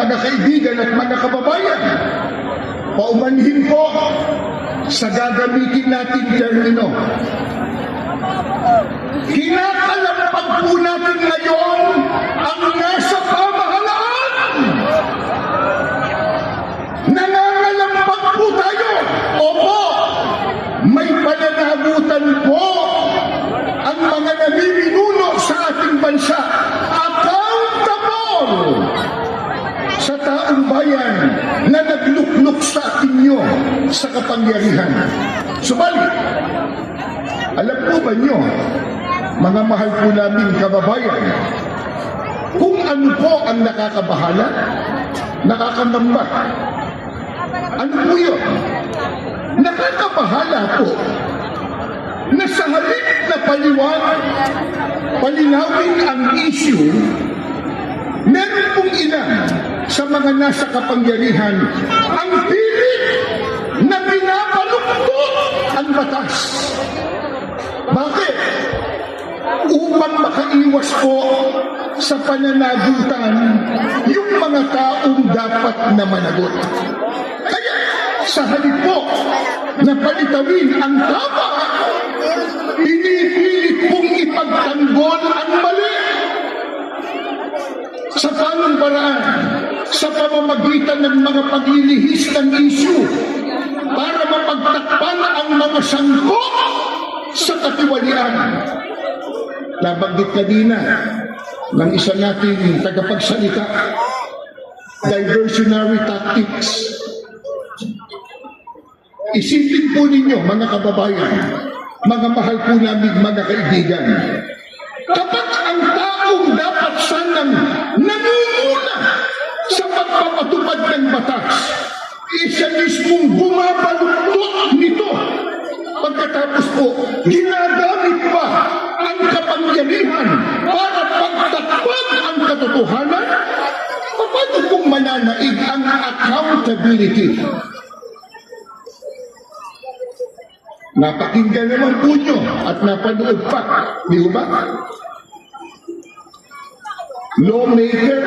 mga kaibigan at mga kababayan, paumanhin po sa gagamitin nating termino. Kinakalampag po natin ngayon ang nasa pamahalaan. Nangangalampag po tayo. Opo, may pananagutan po ang mga namiminuno sa ating bansa. Accountable sa taong bayan na naglukluk sa atin nyo sa kapangyarihan. Subalit, alam po ba nyo, mga mahal po namin kababayan, kung ano po ang nakakabahala, nakakangamba, ano po yun? Nakakabahala po na sa halip na paliwanag, palinawin ang issue, meron pong ilan sa mga nasa kapangyarihan ang pilit na pinapaluktot ang batas. Bakit? Upang makaiwas po sa pananagutan yung mga taong dapat na managot. Kaya sa halip po na palitawin ang tama, pinipilit pong ipagtanggol ang mali sa tamang paraan sa pamamagitan ng mga paglilihis ng issue para mapagtakpan ang mga sangko sa katiwalian. Nabanggit kanina ng isa nating tagapagsalita, diversionary tactics. Isipin po ninyo, mga kababayan, mga mahal po namin mga kaibigan, kapag ang taong dapat sanang isa mismong bumabaluktot nito. Pagkatapos po, ginagamit pa ang kapangyarihan para pagtakpan ang katotohanan, paano kung mananaig ang accountability? Napakinggan naman po nyo at napanood pa. Di ba? Lawmaker,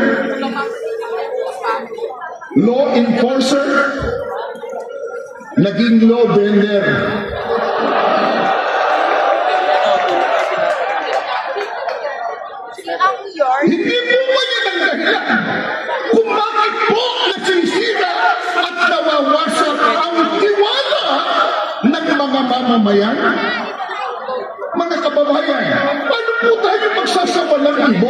law enforcer, Naging low bender. Hindi po ba yan ang dahilan kung bakit po nasisira at nawawasak ang tiwala ng mga mamamayan? Mga kababayan, paano po tayo magsasawa ng ibo?